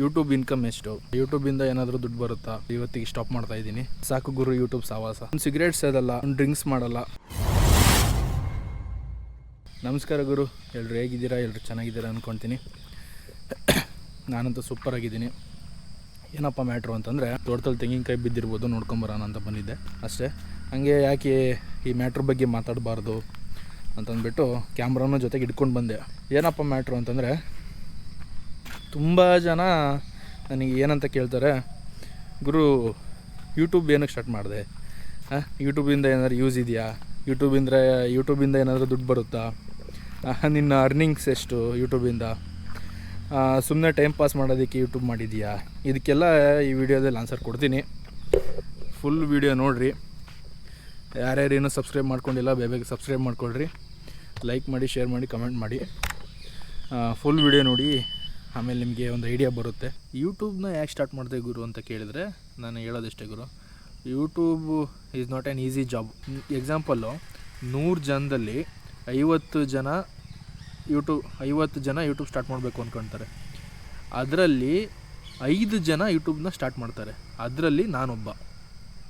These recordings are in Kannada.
ಯೂಟ್ಯೂಬ್ ಇನ್ಕಮ್ ಎಷ್ಟು? ಯೂಟ್ಯೂಬಿಂದ ಏನಾದರೂ ದುಡ್ಡು ಬರುತ್ತಾ? ಇವತ್ತಿಗೆ ಸ್ಟಾಪ್ ಮಾಡ್ತಾ ಇದ್ದೀನಿ. ಸಾಕು ಗುರು ಯೂಟ್ಯೂಬ್ ಸಾವಾಸ. ಒಂದು ಸಿಗರೇಟ್ ಅದಲ್ಲ ಒಂದು ಡ್ರಿಂಕ್ಸ್ ಮಾಡಲ್ಲ. ನಮಸ್ಕಾರ ಗುರು. ಎಲ್ಲರೂ ಹೇಗಿದ್ದೀರಾ? ಎಲ್ಲರೂ ಚೆನ್ನಾಗಿದ್ದೀರಾ ಅಂದ್ಕೊತೀನಿ ನಾನಂತೂ ಸೂಪರ್ ಆಗಿದ್ದೀನಿ. ಏನಪ್ಪ ಮ್ಯಾಟ್ರು ಅಂತಂದರೆ, ತೋಟದಲ್ಲಿ ತೆಂಗಿನಕಾಯಿ ಬಿದ್ದಿರ್ಬೋದು ನೋಡ್ಕೊಂಬರೋಣ ಅಂತ ಬಂದಿದ್ದೆ. ಅಷ್ಟೇ. ಹಾಗೆ ಯಾಕೆ ಈ ಮ್ಯಾಟ್ರ್ ಬಗ್ಗೆ ಮಾತಾಡಬಾರ್ದು ಅಂತಂದ್ಬಿಟ್ಟು ಕ್ಯಾಮ್ರಾನ ಜೊತೆಗೆ ಇಟ್ಕೊಂಡು ಬಂದೆ. ಏನಪ್ಪ ಮ್ಯಾಟ್ರು ಅಂತಂದರೆ ತುಂಬ ಜನ ನನಗೆ ಏನಂತ ಕೇಳ್ತಾರೆ, ಗುರು ಯೂಟ್ಯೂಬ್ ಏನಕ್ಕೆ ಸ್ಟಾರ್ಟ್ ಮಾಡಿದೆ? ಯೂಟ್ಯೂಬಿಂದ ಏನಾದ್ರು ಯೂಸ್ ಇದೆಯಾ? ಯೂಟ್ಯೂಬಿಂದ ಯೂಟ್ಯೂಬಿಂದ ಏನಾದರೂ ದುಡ್ಡು ಬರುತ್ತಾ? ನಿನ್ನ ಅರ್ನಿಂಗ್ಸ್ ಎಷ್ಟು ಯೂಟ್ಯೂಬಿಂದ ಸುಮ್ಮನೆ ಟೈಮ್ ಪಾಸ್ ಮಾಡೋದಕ್ಕೆ ಯೂಟ್ಯೂಬ್ ಮಾಡಿದೀಯಾ? ಇದಕ್ಕೆಲ್ಲ ಈ ವಿಡಿಯೋದಲ್ಲಿ ಆನ್ಸರ್ ಕೊಡ್ತೀನಿ. ಫುಲ್ ವಿಡಿಯೋ ನೋಡಿರಿ. ಯಾರ್ಯಾರು ಏನೂ ಸಬ್ಸ್ಕ್ರೈಬ್ ಮಾಡ್ಕೊಂಡಿಲ್ಲ, ಬೇಗ ಸಬ್ಸ್ಕ್ರೈಬ್ ಮಾಡ್ಕೊಳ್ರಿ. ಲೈಕ್ ಮಾಡಿ ಶೇರ್ ಮಾಡಿ ಕಮೆಂಟ್ ಮಾಡಿ. ಫುಲ್ ವಿಡಿಯೋ ನೋಡಿ. ಆಮೇಲೆ ನಿಮಗೆ ಒಂದು ಐಡಿಯಾ ಬರುತ್ತೆ. ಯೂಟ್ಯೂಬ್ನ ಯಾಕೆ ಸ್ಟಾರ್ಟ್ ಮಾಡಿದೆ ಗುರು ಅಂತ ಕೇಳಿದರೆ ನಾನು ಹೇಳೋದಿಷ್ಟೇ ಗುರು. YouTube is not an easy job example ನೂರು ಜನದಲ್ಲಿ ಐವತ್ತು ಜನ ಯೂಟ್ಯೂಬ್, ಐವತ್ತು ಜನ ಯೂಟ್ಯೂಬ್ ಸ್ಟಾರ್ಟ್ ಮಾಡಬೇಕು ಅಂದ್ಕೊಳ್ತಾರೆ ಅದರಲ್ಲಿ ಐದು ಜನ ಯೂಟ್ಯೂಬ್ನ ಸ್ಟಾರ್ಟ್ ಮಾಡ್ತಾರೆ. ಅದರಲ್ಲಿ ನಾನೊಬ್ಬ.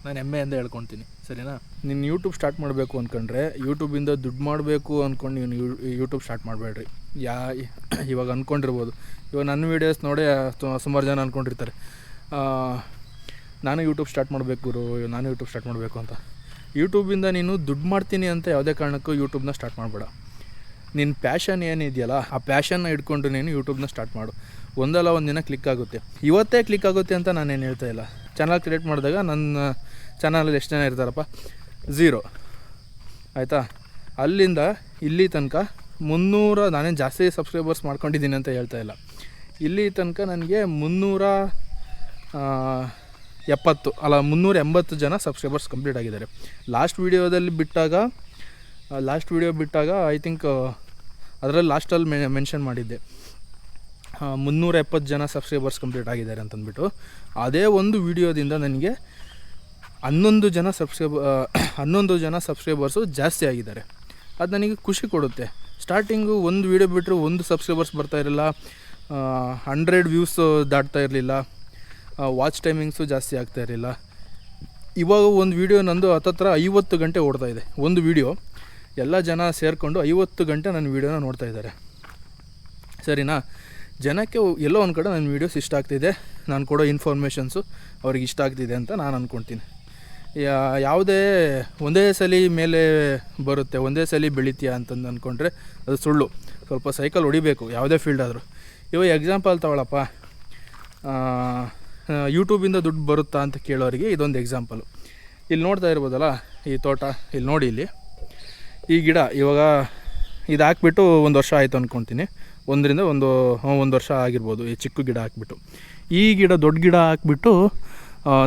ನಾನು ಹೆಮ್ಮೆಯಿಂದ ಹೇಳ್ಕೊತೀನಿ. ಸರಿನಾ? ನೀನು ಯೂಟ್ಯೂಬ್ ಸ್ಟಾರ್ಟ್ ಮಾಡಬೇಕು ಅಂದ್ಕೊಂಡ್ರೆ ಯೂಟ್ಯೂಬಿಂದ ದುಡ್ಡು ಮಾಡಬೇಕು ಅಂದ್ಕೊಂಡು ನೀನು ಯೂಟ್ಯೂಬ್ ಸ್ಟಾರ್ಟ್ ಮಾಡಬೇಡ್ರಿ. ಯಾ, ಇವಾಗ ಅಂದ್ಕೊಂಡಿರ್ಬೋದು ಇವಾಗ ನನ್ನ ವೀಡಿಯೋಸ್ ನೋಡಿ ಸುಮಾರು ಜನ ಅಂದ್ಕೊಂಡಿರ್ತಾರೆ ನಾನು ಯೂಟ್ಯೂಬ್ ಸ್ಟಾರ್ಟ್ ಮಾಡಬೇಕು ಗುರು ನಾನು ಯೂಟ್ಯೂಬ್ ಸ್ಟಾರ್ಟ್ ಮಾಡಬೇಕು ಅಂತ. ಯೂಟ್ಯೂಬಿಂದ ನೀನು ದುಡ್ಡು ಮಾಡ್ತೀನಿ ಅಂತ ಯಾವುದೇ ಕಾರಣಕ್ಕೂ ಯೂಟ್ಯೂಬ್ನ ಸ್ಟಾರ್ಟ್ ಮಾಡಬೇಡ. ನಿನ್ನ ಪ್ಯಾಷನ್ ಏನಿದೆಯಲ್ಲ, ಆ ಪ್ಯಾಷನ್ನ ಇಟ್ಕೊಂಡು ನೀನು ಯೂಟ್ಯೂಬ್ನ ಸ್ಟಾರ್ಟ್ ಮಾಡು. ಒಂದಲ್ಲ ಒಂದು ದಿನ ಕ್ಲಿಕ್ ಆಗುತ್ತೆ. ಇವತ್ತೇ ಕ್ಲಿಕ್ ಆಗುತ್ತೆ ಅಂತ ನಾನೇನು ಹೇಳ್ತಾ ಇಲ್ಲ. ಚಾನಲ್ ಕ್ರಿಯೇಟ್ ಮಾಡಿದಾಗ ನನ್ನ ಚಾನಲಲ್ಲಿ ಎಷ್ಟು ಜನ ಇರ್ತಾರಪ್ಪ? ಝೀರೋ ಆಯಿತಾ? ಅಲ್ಲಿಂದ ಇಲ್ಲಿ ತನಕ ಮುನ್ನೂರ ನಾನೇನು ಜಾಸ್ತಿ ಸಬ್ಸ್ಕ್ರೈಬರ್ಸ್ ಮಾಡ್ಕೊಂಡಿದ್ದೀನಿ ಅಂತ ಹೇಳ್ತಾ ಇಲ್ಲ. ಇಲ್ಲಿ ತನಕ ನನಗೆ ಮುನ್ನೂರ ಎಪ್ಪತ್ತು, ಅಲ್ಲ ಮುನ್ನೂರ ಎಂಬತ್ತು ಜನ ಸಬ್ಸ್ಕ್ರೈಬರ್ಸ್ ಕಂಪ್ಲೀಟ್ ಆಗಿದ್ದಾರೆ. ಲಾಸ್ಟ್ ವೀಡಿಯೋದಲ್ಲಿ ಬಿಟ್ಟಾಗ ಲಾಸ್ಟ್ ವೀಡಿಯೋ ಬಿಟ್ಟಾಗ ಐ ಥಿಂಕ್ ಅದರಲ್ಲಿ ಲಾಸ್ಟಲ್ಲಿ ಮೆ ಮೆನ್ಷನ್ ಮಾಡಿದ್ದೆ. ಮುನ್ನೂರ ಎಪ್ಪತ್ತು ಜನ ಸಬ್ಸ್ಕ್ರೈಬರ್ಸ್ ಕಂಪ್ಲೀಟ್ ಆಗಿದ್ದಾರೆ ಅಂತಂದ್ಬಿಟ್ಟು. ಅದೇ ಒಂದು ವೀಡಿಯೋದಿಂದ ನನಗೆ ಹನ್ನೊಂದು ಜನ ಸಬ್ಸ್ಕ್ರೈಬ್ ಹನ್ನೊಂದು ಜನ ಸಬ್ಸ್ಕ್ರೈಬರ್ಸು ಜಾಸ್ತಿ ಆಗಿದ್ದಾರೆ. ಅದು ನನಗೆ ಖುಷಿ ಕೊಡುತ್ತೆ. ಸ್ಟಾರ್ಟಿಂಗು ಒಂದು ವೀಡಿಯೋ ಬಿಟ್ಟರೆ ಒಂದು ಸಬ್ಸ್ಕ್ರೈಬರ್ಸ್ ಬರ್ತಾ ಇರಲಿಲ್ಲ. ಹಂಡ್ರೆಡ್ ವ್ಯೂಸ್ ದಾಟ್ತಾ ಇರಲಿಲ್ಲ. ವಾಚ್ ಟೈಮಿಂಗ್ಸು ಜಾಸ್ತಿ ಆಗ್ತಾ ಇರಲಿಲ್ಲ. ಇವಾಗ ಒಂದು ವೀಡಿಯೋ ನಂದು ಹತ್ತತ್ರ ಐವತ್ತು ಗಂಟೆ ಓಡ್ತಾ ಇದೆ. ಒಂದು ವೀಡಿಯೋ ಎಲ್ಲ ಜನ ಸೇರಿಕೊಂಡು ಐವತ್ತು ಗಂಟೆ ನನ್ನ ವೀಡಿಯೋನ ನೋಡ್ತಾ ಇದ್ದಾರೆ. ಸರಿನಾ? ಜನಕ್ಕೆ ಎಲ್ಲೋ ಒಂದು ಕಡೆ ನನ್ನ ವೀಡಿಯೋಸ್ ಇಷ್ಟ ಆಗ್ತಿದೆ. ನಾನು ಕೊಡೋ ಇನ್ಫಾರ್ಮೇಷನ್ಸು ಅವ್ರಿಗೆ ಇಷ್ಟ ಆಗ್ತಿದೆ ಅಂತ ನಾನು ಅಂದ್ಕೊಳ್ತೀನಿ ಯಾವುದೇ ಒಂದೇ ಸಲ ಮೇಲೆ ಬರುತ್ತೆ, ಒಂದೇ ಸಲ ಬೆಳಿತೀಯ ಅಂತಂದು ಅಂದ್ಕೊಂಡ್ರೆ ಅದು ಸುಳ್ಳು. ಸ್ವಲ್ಪ ಸೈಕಲ್ ಹೊಡಿಬೇಕು, ಯಾವುದೇ ಫೀಲ್ಡ್ ಆದರೂ. ಇವಾಗ ಎಕ್ಸಾಂಪಲ್ ತಗೊಳಪ್ಪ. ಯೂಟ್ಯೂಬಿಂದ ದುಡ್ಡು ಬರುತ್ತಾ ಅಂತ ಕೇಳೋರಿಗೆ ಇದೊಂದು ಎಕ್ಸಾಂಪಲು ಇಲ್ಲಿ ನೋಡ್ತಾ ಇರ್ಬೋದಲ್ಲ, ಈ ತೋಟ, ಇಲ್ಲಿ ನೋಡಿ ಇಲ್ಲಿ. ಈ ಗಿಡ, ಇವಾಗ ಇದು ಹಾಕ್ಬಿಟ್ಟು ಒಂದು ವರ್ಷ ಆಯಿತು ಅಂದ್ಕೊತೀನಿ ಒಂದರಿಂದ ಒಂದು ಒಂದು ವರ್ಷ ಆಗಿರ್ಬೋದು, ಈ ಚಿಕ್ಕ ಗಿಡ ಹಾಕ್ಬಿಟ್ಟು. ಈ ಗಿಡ ದೊಡ್ಡ ಗಿಡ ಹಾಕ್ಬಿಟ್ಟು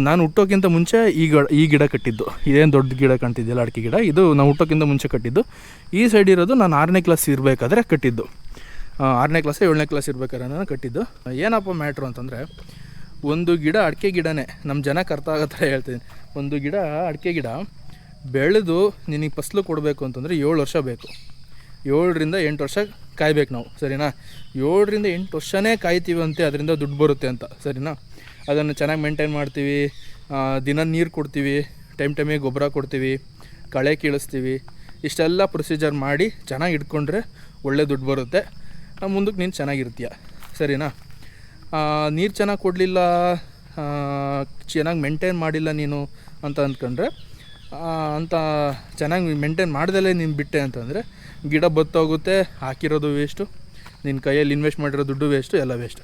ನಾನು ಹುಟ್ಟೋಕ್ಕಿಂತ ಮುಂಚೆ ಈ ಗಿಡ ಈ ಗಿಡ ಕಟ್ಟಿದ್ದು. ಇದೇನು ದೊಡ್ಡ ಗಿಡ ಕಾಣ್ತಿದ್ದಿಲ್ಲ ಅಡಿಕೆ ಗಿಡ? ಇದು ನಾವು ಹುಟ್ಟೋಕ್ಕಿಂತ ಮುಂಚೆ ಕಟ್ಟಿದ್ದು. ಈ ಸೈಡ್ ಇರೋದು ನಾನು ಆರನೇ ಕ್ಲಾಸ್ ಇರಬೇಕಾದ್ರೆ ಕಟ್ಟಿದ್ದು. ಆರನೇ ಕ್ಲಾಸ್ ಏಳನೇ ಕ್ಲಾಸ್ ಇರ್ಬೇಕಾದ್ರೆ ನಾನು ಕಟ್ಟಿದ್ದು. ಏನಪ್ಪ ಮ್ಯಾಟ್ರು ಅಂತಂದರೆ, ಒಂದು ಗಿಡ ಅಡಿಕೆ ಗಿಡನೇ. ನಮ್ಮ ಜನಕ್ಕೆ ಅರ್ಥ ಆಗೋ ಥರ ಹೇಳ್ತೀನಿ. ಒಂದು ಗಿಡ ಅಡಿಕೆ ಗಿಡ ಬೆಳೆದು ನಿನಗೆ ಫಸಲು ಕೊಡಬೇಕು ಅಂತಂದರೆ ಏಳು ವರ್ಷ ಬೇಕು. ಏಳರಿಂದ ಎಂಟು ವರ್ಷ ಕಾಯ್ಬೇಕು ನಾವು, ಸರಿನಾ? ಏಳರಿಂದ ಎಂಟು ವರ್ಷನೇ ಕಾಯ್ತೀವಿ ಅಂತೆ ಅದರಿಂದ ದುಡ್ಡು ಬರುತ್ತೆ ಅಂತ, ಸರಿನಾ? ಅದನ್ನು ಚೆನ್ನಾಗಿ ಮೇಂಟೈನ್ ಮಾಡ್ತೀವಿ. ದಿನ ನೀರು ಕೊಡ್ತೀವಿ ಟೈಮ್ ಟೈಮಿಗೆ ಗೊಬ್ಬರ ಕೊಡ್ತೀವಿ, ಕಳೆ ಕೀಳಿಸ್ತೀವಿ. ಇಷ್ಟೆಲ್ಲ ಪ್ರೊಸೀಜರ್ ಮಾಡಿ ಚೆನ್ನಾಗಿ ಇಟ್ಕೊಂಡ್ರೆ ಒಳ್ಳೆ ದುಡ್ಡು ಬರುತ್ತೆ. ಮುಂದಕ್ಕೆ ನೀನು ಚೆನ್ನಾಗಿರ್ತೀಯ. ಸರಿನಾ? ನೀರು ಚೆನ್ನಾಗಿ ಕೊಡಲಿಲ್ಲ ಚೆನ್ನಾಗಿ ಮೇಂಟೈನ್ ಮಾಡಿಲ್ಲ ನೀನು ಅಂತ ಅಂದ್ಕೊಂಡ್ರೆ ಅಂತ ಚೆನ್ನಾಗಿ ಮೇಂಟೈನ್ ಮಾಡ್ದಲೇ ನೀನು ಬಿಟ್ಟೆ ಅಂತಂದರೆ, ಗಿಡ ಬತ್ತೋಗುತ್ತೆ, ಹಾಕಿರೋದು ವೇಸ್ಟು ನಿನ್ನ ಕೈಯಲ್ಲಿ ಇನ್ವೆಸ್ಟ್ ಮಾಡಿರೋ ದುಡ್ಡು ವೇಸ್ಟು ಎಲ್ಲ ವೇಸ್ಟು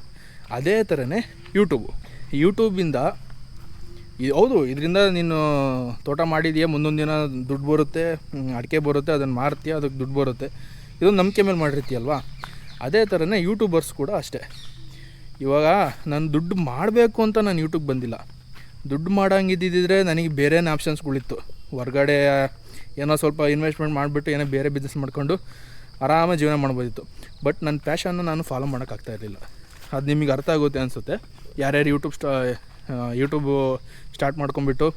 ಅದೇ ಥರನೇ ಯೂಟ್ಯೂಬು ಯೂಟ್ಯೂಬಿಂದ ಇದು ಹೌದು, ಇದರಿಂದ ನೀನು ತೋಟ ಮಾಡಿದೆಯಾ, ಮುಂದೊಂದು ದಿನ ದುಡ್ಡು ಬರುತ್ತೆ ಅಡಿಕೆ ಬರುತ್ತೆ ಅದನ್ನು ಮಾರ್ತೀಯ ಅದಕ್ಕೆ ದುಡ್ಡು ಬರುತ್ತೆ. ಇದೊಂದು ನಂಬಿಕೆ ಮೇಲೆ ಮಾಡಿರ್ತೀಯಲ್ವಾ? ಅದೇ ಥರನೇ ಯೂಟ್ಯೂಬರ್ಸ್ ಕೂಡ ಅಷ್ಟೇ. ಇವಾಗ ನಾನು ದುಡ್ಡು ಮಾಡಬೇಕು ಅಂತ ನಾನು ಯೂಟ್ಯೂಬ್ ಬಂದಿಲ್ಲ. ದುಡ್ಡು ಮಾಡೋಂಗಿದ್ದಿದ್ರೆ ನನಗೆ ಬೇರೆನೇ ಆಪ್ಷನ್ಸ್ಗಳಿತ್ತು. ಹೊರಗಡೆ ಏನೋ ಸ್ವಲ್ಪ ಇನ್ವೆಸ್ಟ್ಮೆಂಟ್ ಮಾಡಿಬಿಟ್ಟು ಏನೋ ಬೇರೆ ಬಿಸ್ನೆಸ್ ಮಾಡ್ಕೊಂಡು ಆರಾಮಾಗಿ ಜೀವನ ಮಾಡ್ಬೋದಿತ್ತು. ಬಟ್ ನನ್ನ ಪ್ಯಾಷನ್ನ ನಾನು ಫಾಲೋ ಮಾಡೋಕ್ಕಾಗ್ತಾ ಇರಲಿಲ್ಲ. ಅದು ನಿಮಗೆ ಅರ್ಥ ಆಗುತ್ತೆ ಅನಿಸುತ್ತೆ. ಯಾರ್ಯಾರು ಯೂಟ್ಯೂಬ್ ಸ್ಟಾ ಯೂಟ್ಯೂಬು ಸ್ಟಾರ್ಟ್ ಮಾಡ್ಕೊಂಬಿಟ್ಟು